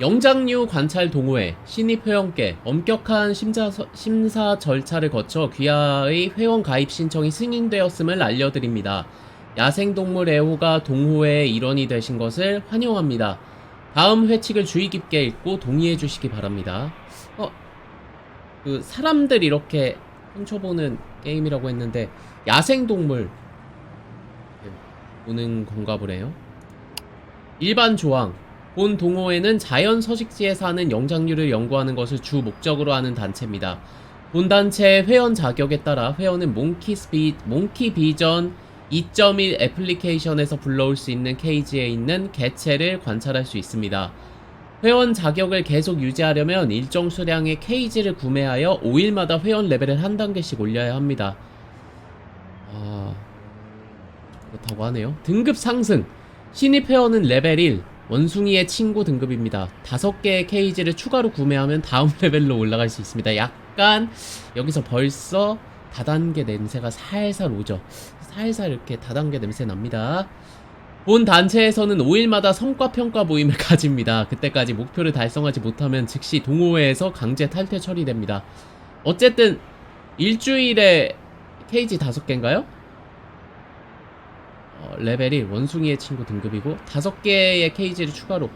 영장류 관찰 동호회, 신입 회원께 엄격한 심사, 심사 절차를 거쳐 귀하의 회원 가입 신청이 승인되었음을 알려드립니다. 야생동물 애호가 동호회의 일원이 되신 것을 환영합니다. 다음 회칙을 주의 깊게 읽고 동의해 주시기 바랍니다. 어, 그 사람들 이렇게 훔쳐보는 게임이라고 했는데 야생동물 보는 건가 보네요. 일반 조항. 본 동호회는 자연 서식지에 사는 영장류를 연구하는 것을 주 목적으로 하는 단체입니다. 본 단체의 회원 자격에 따라 회원은 몽키 스피, 몽키 비전 2.1 애플리케이션에서 불러올 수 있는 케이지에 있는 개체를 관찰할 수 있습니다. 회원 자격을 계속 유지하려면 일정 수량의 케이지를 구매하여 5일마다 회원 레벨을 한 단계씩 올려야 합니다. 아, 그렇다고 하네요. 등급 상승. 신입 회원은 레벨 1, 원숭이의 친구 등급입니다. 다섯 개의 케이지를 추가로 구매하면 다음 레벨로 올라갈 수 있습니다. 약간 여기서 벌써 다단계 냄새가 살살 오죠. 살살 이렇게 다단계 냄새 납니다. 본 단체에서는 5일마다 성과 평가 모임을 가집니다. 그때까지 목표를 달성하지 못하면 즉시 동호회에서 강제 탈퇴 처리됩니다. 어쨌든 일주일에 케이지 다섯 개인가요? 어, 레벨이 원숭이의 친구 등급이고 다섯 개의 케이지를 추가로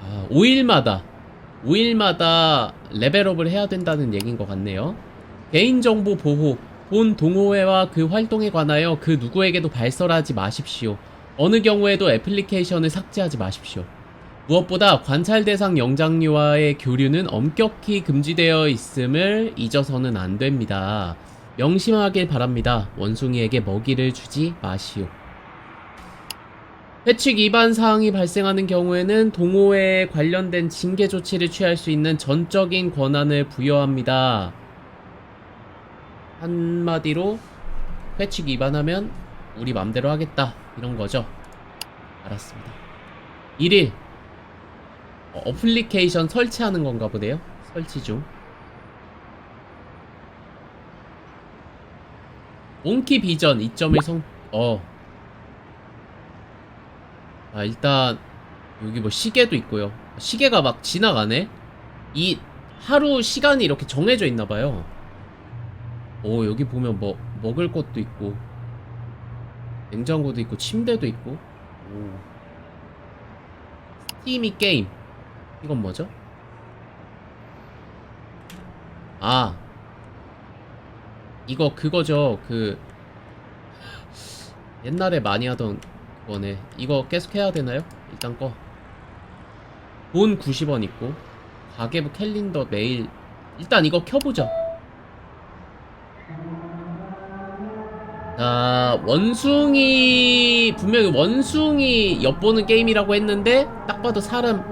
아, 5일마다 5일마다 레벨업을 해야 된다는 얘기인 것 같네요. 개인정보 보호 본 동호회와 그 활동에 관하여 그 누구에게도 발설하지 마십시오. 어느 경우에도 애플리케이션을 삭제하지 마십시오. 무엇보다 관찰 대상 영장류와의 교류는 엄격히 금지되어 있음을 잊어서는 안 됩니다. 명심하길 바랍니다. 원숭이에게 먹이를 주지 마시오. 회칙 위반 사항이 발생하는 경우에는 동호회에 관련된 징계 조치를 취할 수 있는 전적인 권한을 부여합니다. 한마디로 회칙 위반하면 우리 맘대로 하겠다 이런 거죠. 알았습니다. 1일 어, 어플리케이션 설치하는 건가 보네요. 설치 중. 몽키 비전 2.1 성, 어. 아, 일단, 여기 뭐 시계도 있고요. 시계가 막 지나가네? 이, 하루 시간이 이렇게 정해져 있나봐요. 오, 여기 보면 뭐, 먹을 것도 있고, 냉장고도 있고, 침대도 있고, 오. 스티미 게임. 이건 뭐죠? 아, 이거 그거죠. 그 옛날에 많이 하던 거네. 이거 계속 해야 되나요? 일단 꺼. 돈 90원 있고 가계부 캘린더 메일 일단 이거 켜보자. 자 원숭이 분명히 원숭이 엿보는 게임이라고 했는데 딱 봐도 사람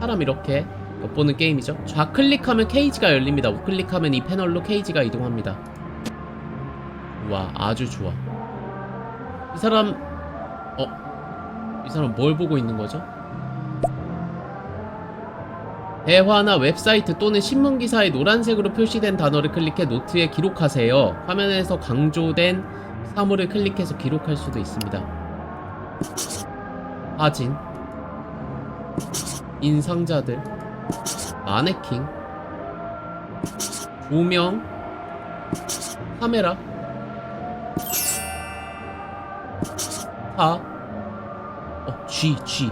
사람 이렇게 엿보는 게임이죠. 좌클릭하면 케이지가 열립니다. 우클릭하면 이 패널로 케이지가 이동합니다. 와 아주 좋아. 이 사람 어? 이 사람 뭘 보고 있는 거죠? 대화나 웹사이트 또는 신문기사에 노란색으로 표시된 단어를 클릭해 노트에 기록하세요. 화면에서 강조된 사물을 클릭해서 기록할 수도 있습니다. 사진. 인상자들. 마네킹. 조명. 카메라 파, 어, G, G.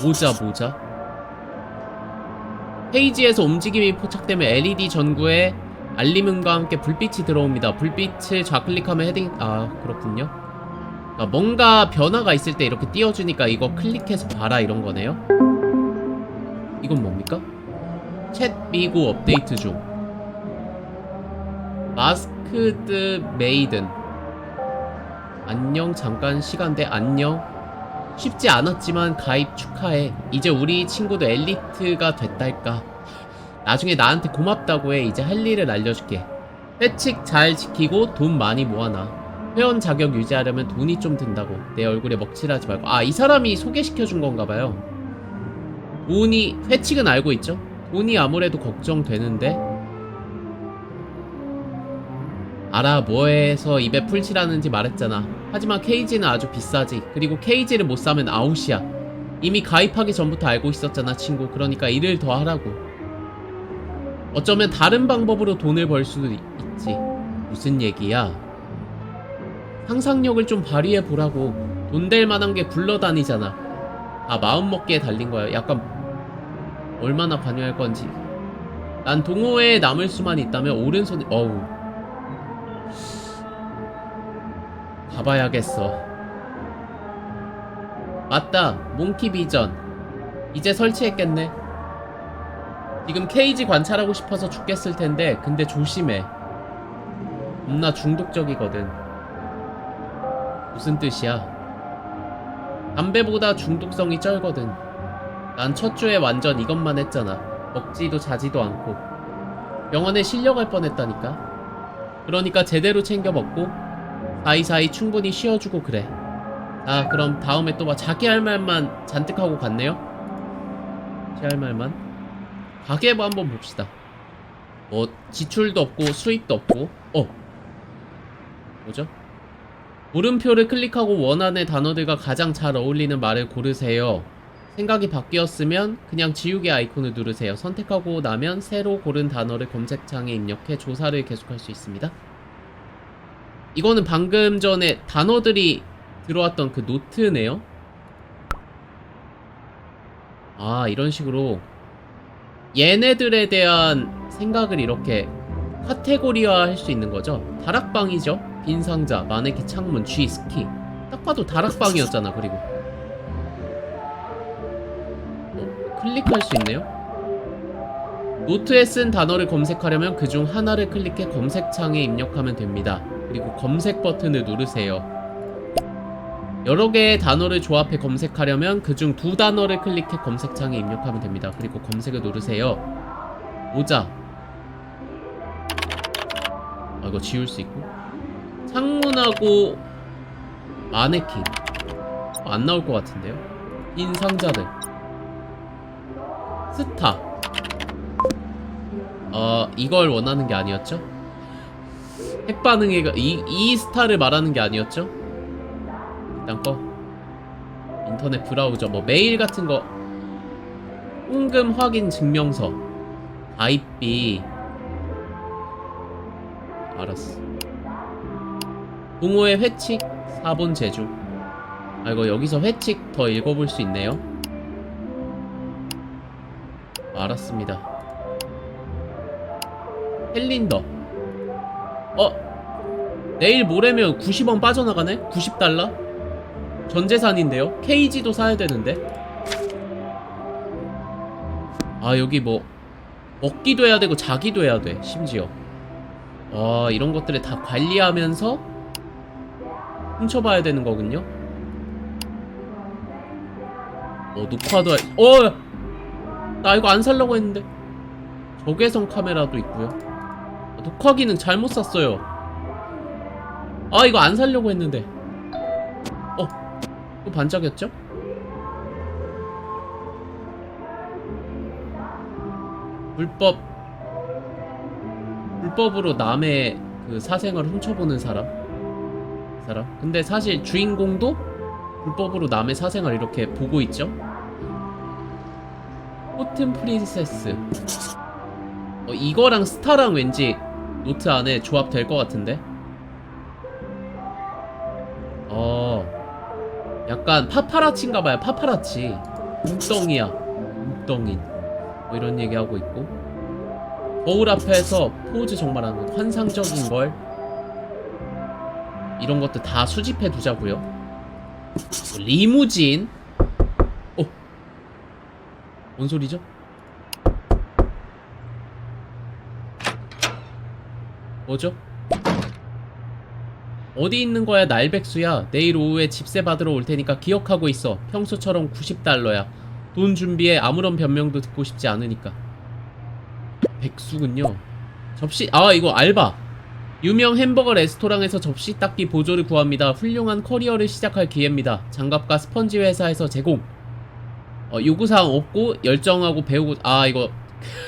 모자, 모자. 페이지에서 움직임이 포착되면 LED 전구에 알림음과 함께 불빛이 들어옵니다. 불빛을 좌클릭하면 헤딩, 아, 그렇군요. 아, 뭔가 변화가 있을 때 이렇게 띄워주니까 이거 클릭해서 봐라 이런 거네요. 이건 뭡니까? 챗 미고 업데이트 중. 마스크드 메이든. 안녕 잠깐 시간대 안녕. 쉽지 않았지만 가입 축하해. 이제 우리 친구도 엘리트가 됐달까? 나중에 나한테 고맙다고 해. 이제 할 일을 알려줄게. 회칙 잘 지키고 돈 많이 모아놔. 회원 자격 유지하려면 돈이 좀 든다고. 내 얼굴에 먹칠하지 말고. 아 이 사람이 소개시켜준 건가봐요. 돈이 회칙은 알고 있죠? 돈이 아무래도 걱정되는데 알아 뭐해서 입에 풀칠하는지 말했잖아. 하지만 케이지는 아주 비싸지. 그리고 케이지를 못 사면 아웃이야. 이미 가입하기 전부터 알고 있었잖아 친구. 그러니까 일을 더 하라고. 어쩌면 다른 방법으로 돈을 벌 수도 있- 있지. 무슨 얘기야? 상상력을 좀 발휘해 보라고. 돈 될 만한 게 굴러다니잖아. 아 마음먹기에 달린 거야. 약간 얼마나 관여할 건지. 난 동호회에 남을 수만 있다면 오른손 어우 가봐야겠어. 맞다 몽키 비전. 이제 설치했겠네. 지금 케이지 관찰하고 싶어서 죽겠을 텐데 근데 조심해. 겁나 중독적이거든. 무슨 뜻이야? 담배보다 중독성이 쩔거든. 난 첫 주에 완전 이것만 했잖아. 먹지도 자지도 않고. 병원에 실려갈 뻔했다니까. 그러니까 제대로 챙겨 먹고 사이사이 충분히 쉬어주고 그래. 아 그럼 다음에 또 막 자기 할 말만 잔뜩 하고 갔네요? 제 할 말만? 가계부 한번 봅시다. 뭐 지출도 없고 수입도 없고. 어. 뭐죠? 물음표를 클릭하고 원하는 단어들과 가장 잘 어울리는 말을 고르세요. 생각이 바뀌었으면 그냥 지우개 아이콘을 누르세요. 선택하고 나면 새로 고른 단어를 검색창에 입력해 조사를 계속할 수 있습니다 이거는 방금 전에 단어들이 들어왔던 그 노트네요. 아, 이런 식으로 얘네들에 대한 생각을 이렇게 카테고리화 할 수 있는 거죠. 다락방이죠. 빈 상자, 마네킹 창문, G 스키. 딱 봐도 다락방이었잖아, 그리고. 어, 클릭할 수 있네요. 노트에 쓴 단어를 검색하려면 그 중 하나를 클릭해 검색창에 입력하면 됩니다. 그리고 검색 버튼을 누르세요. 여러 개의 단어를 조합해 검색하려면 그중 두 단어를 클릭해 검색창에 입력하면 됩니다. 그리고 검색을 누르세요. 모자. 아, 이거 지울 수 있고. 창문하고 마네킹. 어, 안 나올 것 같은데요? 흰 상자들. 스타. 어, 이걸 원하는 게 아니었죠? 핵반응이 이, 이 스타를 말하는 게 아니었죠? 일단 꺼. 인터넷 브라우저 뭐 메일 같은 거. 송금 확인 증명서. 가입비 알았어. 동호회 회칙 4본 제주 아 이거 여기서 회칙 더 읽어볼 수 있네요. 알았습니다. 캘린더 어? 내일 모레면 90원 빠져나가네? 90달러? 전재산인데요? KG도 사야 되는데? 아 여기 뭐 먹기도 해야 되고 자기도 해야 돼 심지어 아 이런 것들을 다 관리하면서 훔쳐봐야 되는 거군요 어 녹화도 할... 어! 나 이거 안 살려고 했는데 적외선 카메라도 있고요 아, 녹화 기능 잘못 샀어요. 아 이거 안 살려고 했는데. 어또 반짝였죠? 불법. 불법으로 남의 그 사생활을 훔쳐보는 사람. 그 사람. 근데 사실 주인공도 불법으로 남의 사생활 이렇게 보고 있죠? 코튼 프린세스. 어, 이거랑 스타랑 왠지 노트 안에 조합될 것 같은데? 어 약간 파파라치인가봐요 파파라치. 웅덩이야 웅덩인 뭐 이런 얘기하고 있고. 거울 앞에서 포즈 정말 하는 거 환상적인 걸. 이런 것도 다 수집해 두자고요. 리무진. 어? 뭔 소리죠? 뭐죠? 어디 있는 거야 날백수야? 내일 오후에 집세 받으러 올 테니까 기억하고 있어. 평소처럼 90달러야. 돈 준비해 아무런 변명도 듣고 싶지 않으니까. 백수군요. 접시 아 이거 알바. 유명 햄버거 레스토랑에서 접시 닦기 보조를 구합니다. 훌륭한 커리어를 시작할 기회입니다. 장갑과 스펀지 회사에서 제공. 어, 요구사항 없고 열정하고 배우고 아 이거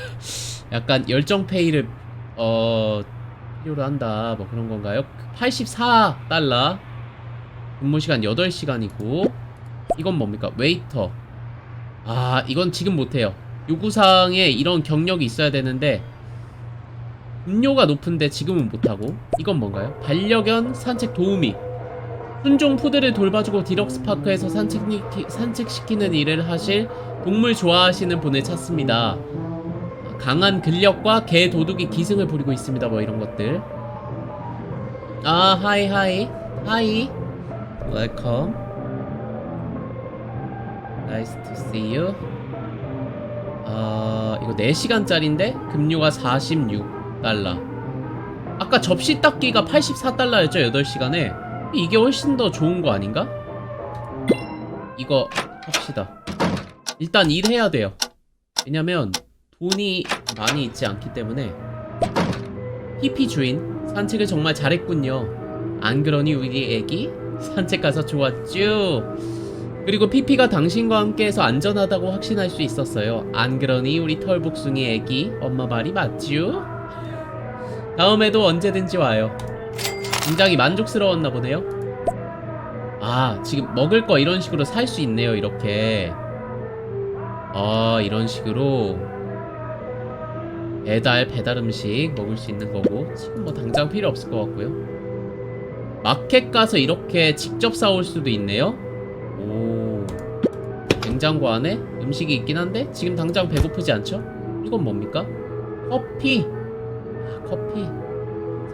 약간 열정페이를 어 필요로 한다. 뭐 그런 건가요? 84달러. 근무시간 8시간이고. 이건 뭡니까? 웨이터. 아 이건 지금 못해요. 요구사항에 이런 경력이 있어야 되는데 음료가 높은데 지금은 못하고. 이건 뭔가요? 반려견 산책 도우미. 순종 푸드를 돌봐주고 디럭스 파크에서 산책, 산책시키는 일을 하실 동물 좋아하시는 분을 찾습니다 강한 근력과 개 도둑이 기승을 부리고 있습니다 뭐 이런 것들 아 하이 하이 하이 웰컴 Nice to see you. 아, 이거 4시간짜리인데 급료가 46달러. 아까 접시 닦기가 84달러였죠, 8시간에. 이게 훨씬 더 좋은 거 아닌가? 이거 합시다. 일단 일해야 돼요. 왜냐면 돈이 많이 있지 않기 때문에. 피피 주인, 산책을 정말 잘했군요. 안 그러니 우리 애기? 산책 가서 좋았쥬? 그리고 피피가 당신과 함께해서 안전하다고 확신할 수 있었어요. 안 그러니 우리 털복숭이 애기 엄마 말이 맞쥬? 다음에도 언제든지 와요. 굉장히 만족스러웠나 보네요. 아 지금 먹을 거 이런 식으로 살 수 있네요. 이렇게 아 이런 식으로 배달 배달 음식 먹을 수 있는 거고 지금 뭐 당장 필요 없을 것 같고요. 마켓 가서 이렇게 직접 사올 수도 있네요. 오 냉장고 안에 음식이 있긴 한데 지금 당장 배고프지 않죠? 이건 뭡니까? 커피 아, 커피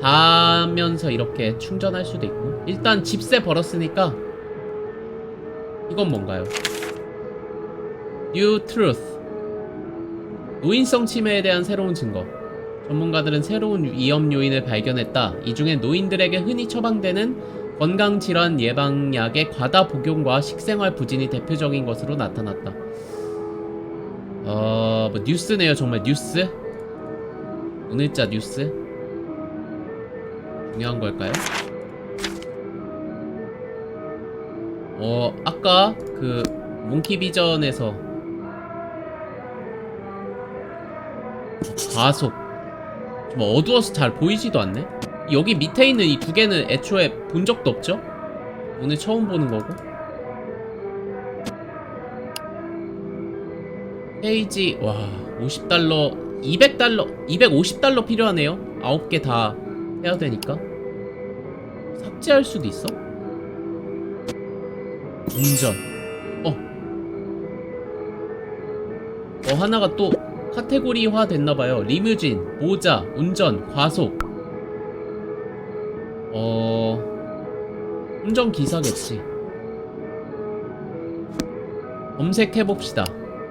사면서 이렇게 충전할 수도 있고 일단 집세 벌었으니까 이건 뭔가요? New Truth 노인성 침해에 대한 새로운 증거 전문가들은 새로운 위험 요인을 발견했다 이 중에 노인들에게 흔히 처방되는 건강질환 예방약의 과다 복용과 식생활 부진이 대표적인 것으로 나타났다. 어, 뭐 뉴스네요, 정말 뉴스? 오늘자 뉴스? 중요한 걸까요? 어, 아까 그 몽키 비전에서 과속 좀 어두워서 잘 보이지도 않네. 여기 밑에 있는 이 두 개는 애초에 본 적도 없죠? 오늘 처음 보는 거고 페이지 와 50달러 200달러 250달러 필요하네요 9개 다 해야 되니까 삭제할 수도 있어? 운전 어. 어 하나가 또 카테고리화 됐나봐요. 리무진, 모자, 운전, 과속. 어... 운전기사겠지. 검색해봅시다.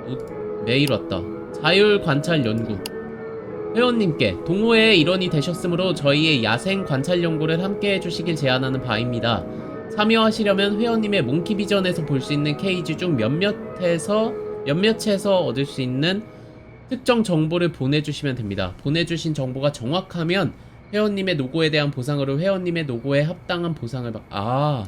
우- 메일 왔다. 자율관찰연구. 회원님께 동호회의 일원이 되셨으므로 저희의 야생 관찰 연구를 함께 해주시길 제안하는 바입니다. 참여하시려면 회원님의 몽키비전에서 볼 수 있는 케이지 중 몇몇에서 몇몇에서 얻을 수 있는 특정 정보를 보내주시면 됩니다. 보내주신 정보가 정확하면 회원님의 노고에 대한 보상으로 회원님의 노고에 합당한 보상을 받... 아...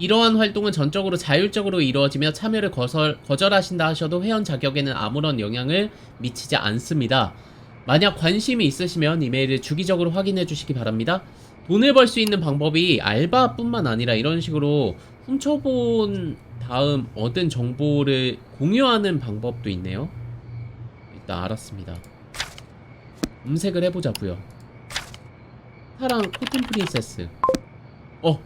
이러한 활동은 전적으로 자율적으로 이루어지며 참여를 거절, 거절하신다 하셔도 회원 자격에는 아무런 영향을 미치지 않습니다. 만약 관심이 있으시면 이메일을 주기적으로 확인해 주시기 바랍니다. 돈을 벌 수 있는 방법이 알바뿐만 아니라 이런 식으로 훔쳐본 다음 얻은 정보를 공유하는 방법도 있네요. 일단 알았습니다. 검색을 해보자고요. 사랑 코튼 프린세스. 어.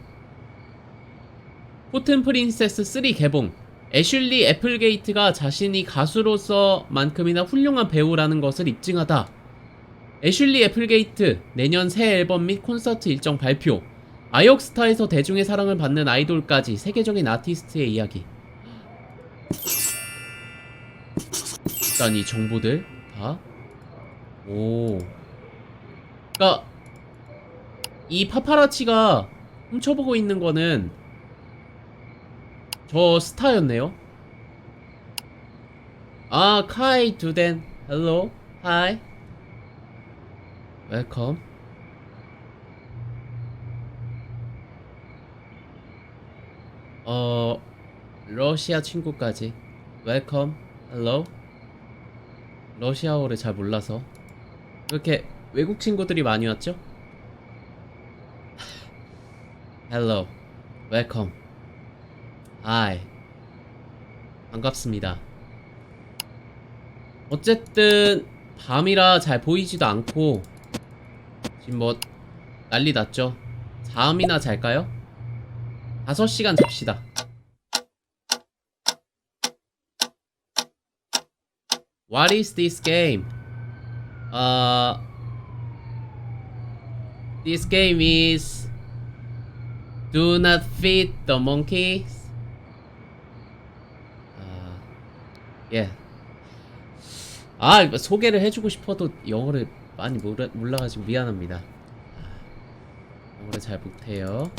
코튼 프린세스 3 개봉. 애슐리 애플게이트가 자신이 가수로서만큼이나 훌륭한 배우라는 것을 입증하다. 애슐리 애플게이트 내년 새 앨범 및 콘서트 일정 발표. 아역스타에서 대중의 사랑을 받는 아이돌까지 세계적인 아티스트의 이야기. 일단 이 정보들 다 오. 그니까, 이 파파라치가 훔쳐보고 있는 거는 저 스타였네요. 아, 카이 두덴. 헬로. 하이. 웰컴. 어, 러시아 친구까지. 웰컴. 헬로. 러시아어를 잘 몰라서. 그렇게 외국 친구들이 많이 왔죠? Hello, welcome. Hi. 반갑습니다. 어쨌든 밤이라 잘 보이지도 않고 지금 뭐 난리 났죠. 잠이나 잘까요? 5시간 잡시다. What is this game? Uh, this game is Do not feed the monkeys. 아, 예. 아, 소개를 해주고 싶어도 영어를 많이 몰라, 몰라가지고 미안합니다. 아, 영어를 잘 못해요.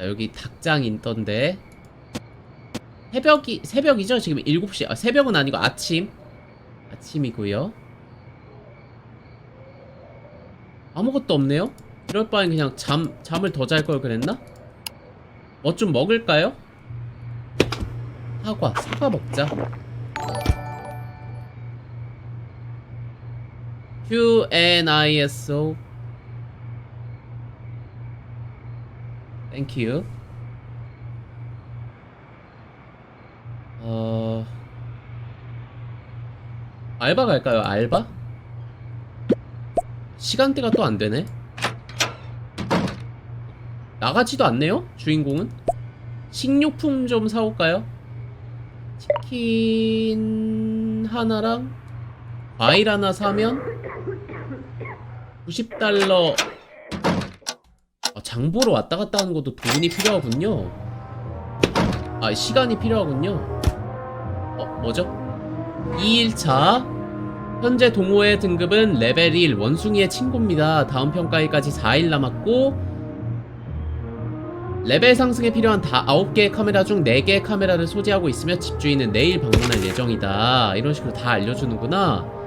자, 여기 닭장 있던데. 새벽이, 새벽이죠? 지금 7시. 아, 새벽은 아니고 아침. 아침이고요 아무것도 없네요? 이럴 바엔 그냥 잠, 잠을 더 잘 걸 그랬나? 뭐 좀 먹을까요? 사과, 사과 먹자. QNISO. You. 어... 알바 갈까요? 알바? 시간대가 또 안 되네. 나가지도 않네요? 주인공은? 식료품 좀 사올까요? 치킨 하나랑 과일 하나 사면 90달러 아, 장보러 왔다 갔다 하는 것도 돈이 필요하군요. 아 시간이 필요하군요. 어 뭐죠? 2일차. 현재 동호회 등급은 레벨 1 원숭이의 친구입니다. 다음 평가일까지 4일 남았고 레벨 상승에 필요한 다 9개의 카메라 중 4개의 카메라를 소지하고 있으며 집주인은 내일 방문할 예정이다. 이런 식으로 다 알려주는구나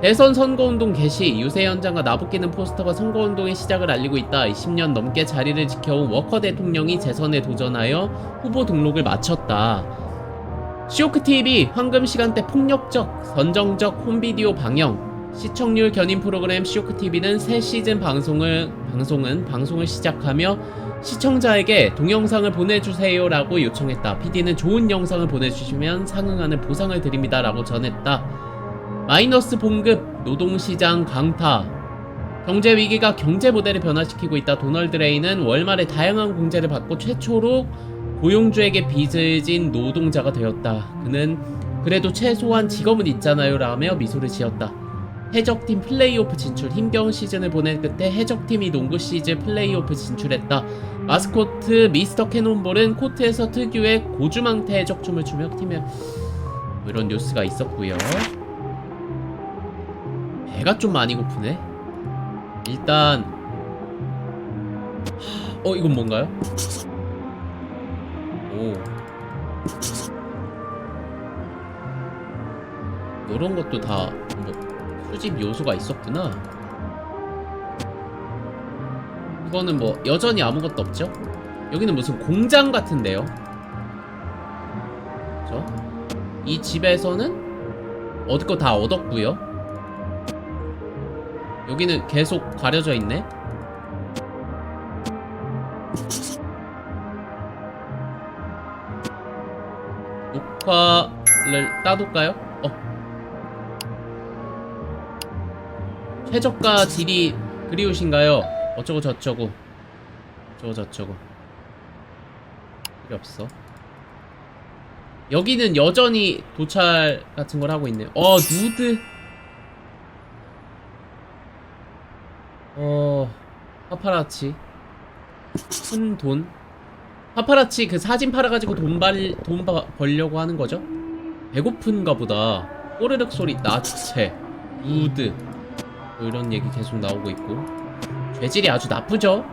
대선 선거운동 개시 유세 현장과 나부끼는 포스터가 선거운동의 시작을 알리고 있다 20년 넘게 자리를 지켜온 워커 대통령이 재선에 도전하여 후보 등록을 마쳤다 시오크TV 황금 시간대 폭력적 선정적 홈비디오 방영 시청률 견인 프로그램 시오크TV는 새 시즌 방송을 방송은 방송을 시작하며 시청자에게 동영상을 보내주세요 라고 요청했다. PD는 좋은 영상을 보내주시면 상응하는 보상을 드립니다 라고 전했다. 마이너스 봉급, 노동시장 강타, 경제 위기가 경제 모델을 변화시키고 있다. 도널드 레이는 월말에 다양한 공제를 받고 최초로 고용주에게 빚을 진 노동자가 되었다. 그는 그래도 최소한 직업은 있잖아요 라며 미소를 지었다. 해적팀 플레이오프 진출 힘겨운 시즌을 보낸 끝에 해적팀이 농구 시즌 플레이오프 진출했다. 마스코트 미스터 캐논볼은 코트에서 특유의 고주망태 해적춤을 추며 팀에 뭐 이런 뉴스가 있었고요. 배가 좀 많이 고프네. 일단 하, 어 이건 뭔가요? 오 이런 것도 다 뭐 수집 요소가 있었구나. 이거는 뭐 여전히 아무것도 없죠? 여기는 무슨 공장 같은데요? 그죠? 이 집에서는 얻을 거 다 얻었고요. 여기는 계속 가려져 있네. 녹화를 따둘까요? 어. 최저가 딜이 그리우신가요? 어쩌고 저쩌고 저쩌고 저쩌고 필요 없어 여기는 여전히 도찰 같은 걸 하고 있네요 어 누드 어 파파라치. 큰 돈. 파파라치 그 사진 팔아가지고 돈, 벌, 돈 바, 벌려고 하는 거죠? 배고픈가 보다. 꼬르륵 소리 나체 누드. 뭐 이런 얘기 계속 나오고 있고. 죄질이 아주 나쁘죠?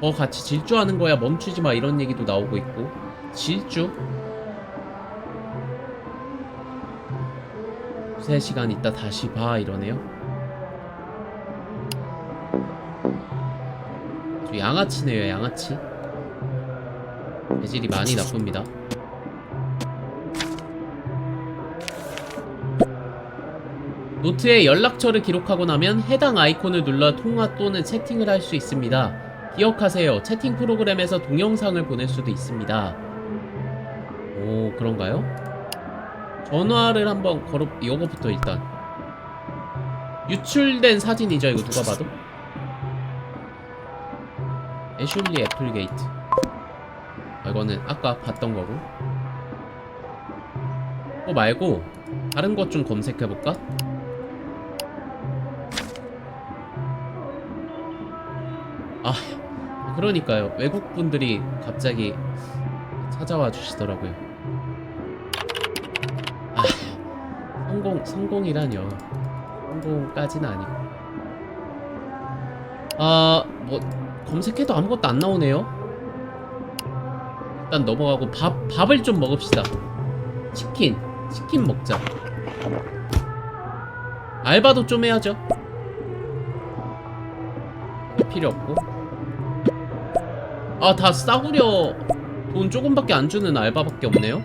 더 같이 질주하는 거야. 멈추지 마. 이런 얘기도 나오고 있고. 질주? 3시간 있다 다시 봐. 이러네요 양아치네요 양아치 재질이 많이 나쁩니다 노트에 연락처를 기록하고 나면 해당 아이콘을 눌러 통화 또는 채팅을 할 수 있습니다. 기억하세요. 채팅 프로그램에서 동영상을 보낼 수도 있습니다. 오 그런가요? 전화를 한번 걸어 이거부터 일단 유출된 사진이죠 이거 누가 봐도 애슐리 애플게이트. 아, 이거는 아까 봤던 거고. 그거 말고 다른 것 좀 검색해볼까? 아 그러니까요. 외국 분들이 갑자기 찾아와 주시더라고요. 아 성공 성공이라뇨. 성공까지는 아니고. 아뭐 검색해도 아무것도 안 나오네요. 일단 넘어가고 밥 밥을 좀 먹읍시다. 치킨 치킨 먹자. 알바도 좀 해야죠. 필요 없고. 아 다 싸구려. 돈 조금밖에 안 주는 알바밖에 없네요.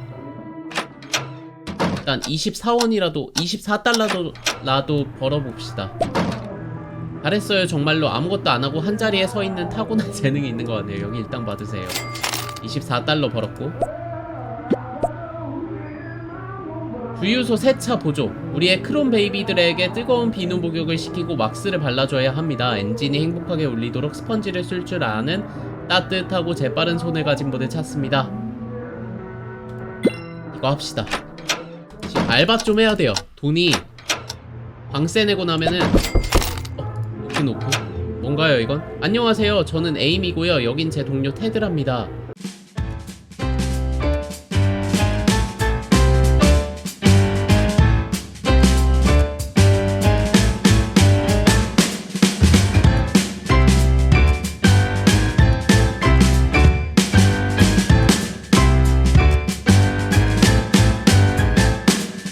일단 24원이라도 24달러도 라도 벌어봅시다 잘했어요. 정말로 아무것도 안 하고 한 자리에 서 있는 타고난 재능이 있는 것 같네요. 여기 일당 받으세요. 24달러 벌었고. 주유소 세차 보조. 우리의 크롬 베이비들에게 뜨거운 비누 목욕을 시키고 왁스를 발라줘야 합니다. 엔진이 행복하게 울리도록 스펀지를 쓸 줄 아는 따뜻하고 재빠른 손을 가진 분을 찾습니다. 이거 합시다. 지금 알바 좀 해야 돼요. 돈이 방세 내고 나면은 어, 오픈 오픈 뭔가요 이건? 안녕하세요. 저는 에임이고요. 여긴 제 동료 테드랍니다